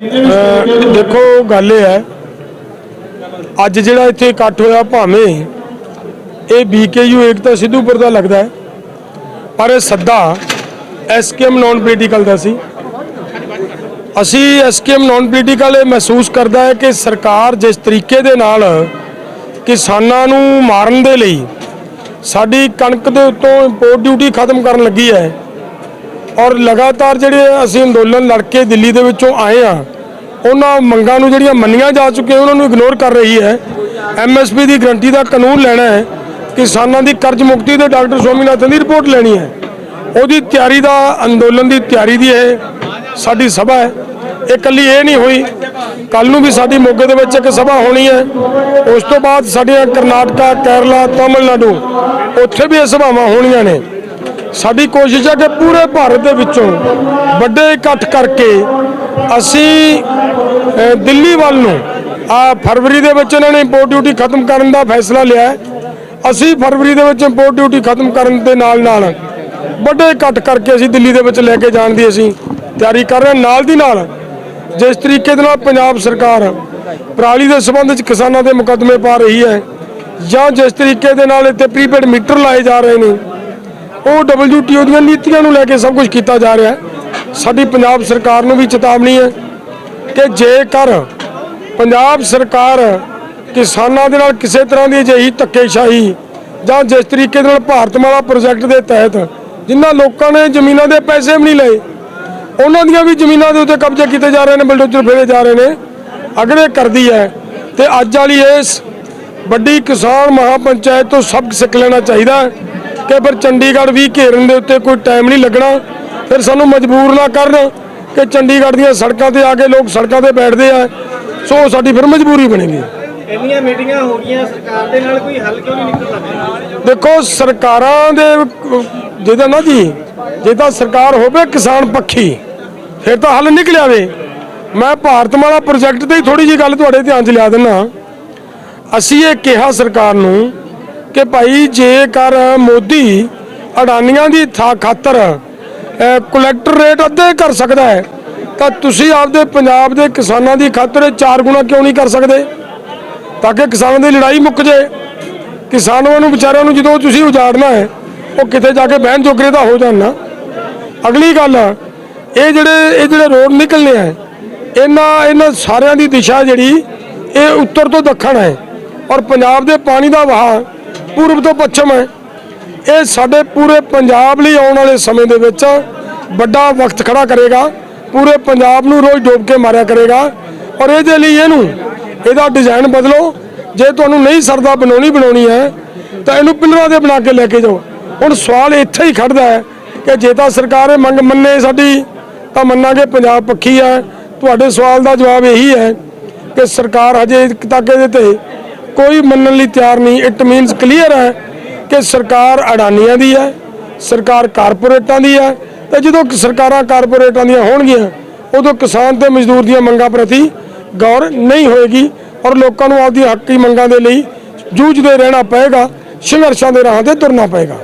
ਦੇਖੋ, ਗੱਲ ਇਹ ਹੈ, ਅੱਜ ਜਿਹੜਾ ਇੱਥੇ ਇਕੱਠ ਹੋਇਆ ਭਾਵੇਂ ਇਹ ਬੀਕੇਯੂ ਏਕਤਾ ਸਿੱਧੂਪੁਰ ਦਾ ਲੱਗਦਾ ਹੈ, ਪਰ ਇਹ ਸੱਦਾ ਐਸਕੇਐਮ ਨਾਨ ਪੋਲੀਟੀਕਲ ਦਾ ਸੀ। ਅਸੀਂ ਐਸਕੇਐਮ ਨਾਨ ਪੋਲੀਟੀਕਲ ਇਹ ਮਹਿਸੂਸ ਕਰਦਾ ਹੈ ਕਿ ਸਰਕਾਰ ਜਿਸ ਤਰੀਕੇ ਦੇ ਨਾਲ ਕਿਸਾਨਾਂ ਨੂੰ ਮਾਰਨ ਦੇ ਲਈ ਸਾਡੀ ਕਣਕ ਦੇ ਉੱਤੋਂ ਇੰਪੋਰਟ ਡਿਊਟੀ ਖਤਮ ਕਰਨ ਲੱਗੀ ਹੈ ਔਰ ਲਗਾਤਾਰ ਜਿਹੜੇ ਅਸੀਂ ਅੰਦੋਲਨ ਲੜ ਕੇ ਦਿੱਲੀ ਦੇ ਵਿੱਚੋਂ ਆਏ ਆ, ਉਹਨਾਂ ਮੰਗਾਂ ਨੂੰ ਜਿਹੜੀਆਂ ਮੰਨੀਆਂ ਜਾ ਚੁੱਕੀਆਂ ਉਹਨਾਂ ਨੂੰ ਇਗਨੋਰ ਕਰ ਰਹੀ ਹੈ। ਐਮਐਸਪੀ ਦੀ ਗਰੰਟੀ ਦਾ ਕਾਨੂੰਨ ਲੈਣਾ ਹੈ, ਕਿਸਾਨਾਂ ਦੀ ਕਰਜ਼ ਮੁਕਤੀ ਤੇ ਡਾਕਟਰ ਸਵਾਮੀਨਾਥਨ ਦੀ ਰਿਪੋਰਟ ਲੈਣੀ ਹੈ। ਉਹਦੀ ਤਿਆਰੀ ਦਾ, ਅੰਦੋਲਨ ਦੀ ਤਿਆਰੀ ਦੀ ਇਹ ਸਾਡੀ ਸਭਾ ਹੈ। ਇਹ ਇਕੱਲੀ ਇਹ ਨਹੀਂ ਹੋਈ ਕੱਲ ਨੂੰ ਵੀ ਸਾਡੀ ਮੋਗੇ ਦੇ ਵਿੱਚ ਇੱਕ ਸਭਾ ਹੋਣੀ ਹੈ। ਉਸ ਤੋਂ ਬਾਅਦ ਸਾਡੀਆਂ ਕਰਨਾਟਕਾ, ਕੇਰਲਾ, ਤਾਮਿਲਨਾਡੂ, ਉੱਥੇ ਵੀ ਇਹ ਸਭਾਵਾਂ ਹੋਣੀਆਂ ਨੇ। ਸਾਡੀ ਕੋਸ਼ਿਸ਼ ਹੈ ਕਿ ਪੂਰੇ ਭਾਰਤ ਦੇ ਵਿੱਚੋਂ ਵੱਡੇ ਇਕੱਠ ਕਰਕੇ ਅਸੀਂ ਦਿੱਲੀ ਵੱਲ ਨੂੰ, ਆ ਫਰਵਰੀ ਦੇ ਵਿੱਚ ਇਹਨਾਂ ਨੇ ਇੰਪੋਰਟ ਡਿਊਟੀ ਖਤਮ ਕਰਨ ਦਾ ਫੈਸਲਾ ਲਿਆ ਅਸੀਂ ਫਰਵਰੀ ਦੇ ਵਿੱਚ ਇੰਪੋਰਟ ਡਿਊਟੀ ਖਤਮ ਕਰਨ ਦੇ ਨਾਲ ਨਾਲ ਵੱਡੇ ਇਕੱਠ ਕਰਕੇ ਅਸੀਂ ਦਿੱਲੀ ਦੇ ਵਿੱਚ ਲੈ ਕੇ ਜਾਣ ਦੀ ਅਸੀਂ ਤਿਆਰੀ ਕਰ ਰਹੇ ਹਾਂ। ਨਾਲ ਦੀ ਨਾਲ ਜਿਸ ਤਰੀਕੇ ਦੇ ਨਾਲ ਪੰਜਾਬ ਸਰਕਾਰ ਪਰਾਲੀ ਦੇ ਸੰਬੰਧ ਵਿੱਚ ਕਿਸਾਨਾਂ ਦੇ ਮੁਕੱਦਮੇ ਪਾ ਰਹੀ ਹੈ ਜਾਂ ਜਿਸ ਤਰੀਕੇ ਦੇ ਨਾਲ ਇੱਥੇ ਪ੍ਰੀਪੇਡ ਮੀਟਰ ਲਾਏ ਜਾ ਰਹੇ ਨੇ ਉਹ WTO ਦੀਆਂ ਨੀਤੀਆਂ ਨੂੰ ਲੈ ਕੇ ਸਭ ਕੁਝ ਕੀਤਾ ਜਾ ਰਿਹਾ ਹੈ। ਸਾਡੀ ਪੰਜਾਬ ਸਰਕਾਰ ਨੂੰ ਵੀ ਚੇਤਾਵਨੀ ਹੈ ਕਿ ਜੇਕਰ ਪੰਜਾਬ ਸਰਕਾਰ ਕਿਸਾਨਾਂ ਦੇ ਨਾਲ ਕਿਸੇ ਤਰ੍ਹਾਂ ਦੀ ਅਜਿਹੀ ਧੱਕੇਸ਼ਾਹੀ ਜਾਂ ਜਿਸ ਤਰੀਕੇ ਦੇ ਨਾਲ ਭਾਰਤਮਾਲਾ ਪ੍ਰੋਜੈਕਟ ਦੇ ਤਹਿਤ ਜਿਨ੍ਹਾਂ ਲੋਕਾਂ ਨੇ ਜ਼ਮੀਨਾਂ ਦੇ ਪੈਸੇ ਵੀ ਨਹੀਂ ਲਏ, ਉਹਨਾਂ ਦੀਆਂ ਵੀ ਜ਼ਮੀਨਾਂ ਦੇ ਉੱਤੇ ਕਬਜ਼ੇ ਕੀਤੇ ਜਾ ਰਹੇ ਨੇ, ਬਲਡੋਜ਼ਰ ਫੇਰੇ ਜਾ ਰਹੇ ਨੇ ਅਗਰ ਇਹ ਕਰਦੀ ਹੈ ਤੇ ਅੱਜ ਵਾਲੀ ਇਸ ਵੱਡੀ ਕਿਸਾਨ ਮਹਾਪੰਚਾਇਤ ਤੋਂ ਸਬਕ ਸਿੱਖ ਲੈਣਾ ਚਾਹੀਦਾ ਹੈ। ਕਿ ਫਿਰ ਚੰਡੀਗੜ੍ਹ ਵੀ ਘੇਰਨ ਦੇ ਉੱਤੇ ਕੋਈ ਟਾਈਮ ਨਹੀਂ ਲੱਗਣਾ। ਫਿਰ ਸਾਨੂੰ ਮਜਬੂਰ ਨਾ ਕਰਨ ਕਿ ਚੰਡੀਗੜ੍ਹ ਦੀਆਂ ਸੜਕਾਂ ਤੇ ਆ ਕੇ ਲੋਕ ਸੜਕਾਂ ਤੇ ਬੈਠਦੇ ਆ। ਸੋ ਸਾਡੀ ਫਿਰ ਮਜਬੂਰੀ ਬਣੇਗੀ। ਇੰਨੀਆਂ ਮੀਟਿੰਗਾਂ ਹੋ ਗਈਆਂ ਸਰਕਾਰ ਦੇ ਨਾਲ ਕੋਈ ਹੱਲ ਕਿਉਂ ਨਹੀਂ ਨਿਕਲਦਾ? ਦੇਖੋ ਸਰਕਾਰਾਂ ਦੇ ਜਿਹਦਾ ਨਾ ਜੀ ਜੇ ਤਾਂ ਸਰਕਾਰ ਹੋਵੇ ਕਿਸਾਨ ਪੱਖੀ ਫਿਰ ਤਾਂ ਹੱਲ ਨਿਕਲ ਆਵੇ ਮੈਂ ਭਾਰਤਮਾਲਾ ਪ੍ਰੋਜੈਕਟ ਤੇ ਹੀ ਥੋੜੀ ਜੀ ਗੱਲ ਤੁਹਾਡੇ ਧਿਆਨ 'ਚ ਲਿਆ ਦਿੰਨਾ ਅਸੀਂ ਇਹ ਕਿਹਾ ਸਰਕਾਰ ਨੂੰ ਕਿ ਭਾਈ ਜੇਕਰ ਮੋਦੀ ਅਡਾਨੀਆਂ ਦੀ ਥਾ ਖਾਤਰ ਅਹ, ਕਲੈਕਟਰ ਰੇਟ ਅੱਧੇ ਕਰ ਸਕਦਾ ਹੈ ਤਾਂ ਤੁਸੀਂ ਆਪਦੇ ਪੰਜਾਬ ਦੇ ਕਿਸਾਨਾਂ ਦੀ ਖਾਤਰ ਚਾਰ ਗੁਣਾ ਕਿਉਂ ਨਹੀਂ ਕਰ ਸਕਦੇ? ਤਾਂ ਕਿ ਕਿਸਾਨਾਂ ਦੀ ਲੜਾਈ ਮੁੱਕ ਜੇ। ਕਿਸਾਨਾਂ ਨੂੰ ਵਿਚਾਰਿਆਂ ਨੂੰ ਜਦੋਂ ਤੁਸੀਂ ਉਜਾੜਨਾ ਹੈ ਉਹ ਕਿਤੇ ਜਾ ਕੇ ਬਹਿਣ ਜੋਗਰੇ ਤਾਂ ਹੋ ਜਾਣ ਅਗਲੀ ਗੱਲ ਇਹ ਜਿਹੜੇ ਇਹ ਜਿਹੜੇ ਰੋਡ ਨਿਕਲਨੇ ਆ ਇਹਨਾਂ ਇਹਨਾਂ ਸਾਰਿਆਂ ਦੀ ਦਿਸ਼ਾ ਜਿਹੜੀ ਇਹ ਉੱਤਰ ਤੋਂ ਦੱਖਣ ਹੈ। ਔਰ ਪੰਜਾਬ ਦੇ ਪਾਣੀ ਦਾ ਵਹਾਅ ਪੂਰਬ ਤੋਂ ਪੱਛਮ ਹੈ। ਇਹ ਸਾਡੇ ਪੂਰੇ ਪੰਜਾਬ ਲਈ ਆਉਣ ਵਾਲੇ ਸਮੇਂ ਦੇ ਵਿੱਚ ਵੱਡਾ ਵਕਤ ਖੜਾ ਕਰੇਗਾ। ਪੂਰੇ ਪੰਜਾਬ ਨੂੰ ਰੋਜ਼ ਡੋਬ ਕੇ ਮਾਰਿਆ ਕਰੇਗਾ। ਔਰ ਇਹਦੇ ਲਈ ਇਹਨੂੰ ਇਹਦਾ ਡਿਜ਼ਾਈਨ ਬਦਲੋ। ਜੇ ਤੁਹਾਨੂੰ ਨਹੀਂ ਸਰਦਾ ਬਣਾਉਣੀ ਬਣਾਉਣੀ ਹੈ, ਤਾਂ ਇਹਨੂੰ ਪਿੰਡਰਾਂ ਦੇ ਬਣਾ ਕੇ ਲੈ ਕੇ ਜਾਓ। ਹੁਣ ਸਵਾਲ ਇੱਥੇ ਹੀ ਖੜਦਾ ਹੈ ਕਿ ਜੇ ਤਾਂ ਸਰਕਾਰ ਇਹ ਮੰਗ ਮੰਨੇ ਸਾਡੀ, ਤਾਂ ਮੰਨਾਂਗੇ ਪੰਜਾਬ ਪੱਖੀ ਹੈ। ਤੁਹਾਡੇ ਸਵਾਲ ਦਾ ਜਵਾਬ ਇਹੀ ਹੈ ਕਿ ਸਰਕਾਰ ਹਜੇ ਤੱਕ ਇਹਦੇ ਤੇ ਕੋਈ ਮੰਨਣ ਲਈ ਤਿਆਰ ਨਹੀਂ। ਇਟ ਮੀਨਸ ਕਲੀਅਰ ਹੈ ਕਿ ਸਰਕਾਰ ਅਡਾਨੀਆਂ ਦੀ ਹੈ, ਸਰਕਾਰ ਕਾਰਪੋਰੇਟਾਂ ਦੀ ਹੈ। ਤੇ ਜਦੋਂ ਸਰਕਾਰਾਂ ਕਾਰਪੋਰੇਟਾਂ ਦੀਆਂ ਹੋਣਗੀਆਂ, ਉਦੋਂ ਕਿਸਾਨ ਤੇ ਮਜ਼ਦੂਰ ਦੀਆਂ ਮੰਗਾਂ ਪ੍ਰਤੀ ਗੌਰ ਨਹੀਂ ਹੋਏਗੀ ਔਰ ਲੋਕਾਂ ਨੂੰ ਆਪਦੀਆਂ ਹੱਕੀ ਮੰਗਾਂ ਦੇ ਲਈ ਜੂਝਦੇ ਰਹਿਣਾ ਪਏਗਾ, ਸੰਘਰਸ਼ਾਂ ਦੇ ਰਾਹਾਂ ਤੇ ਤੁਰਨਾ ਪਏਗਾ।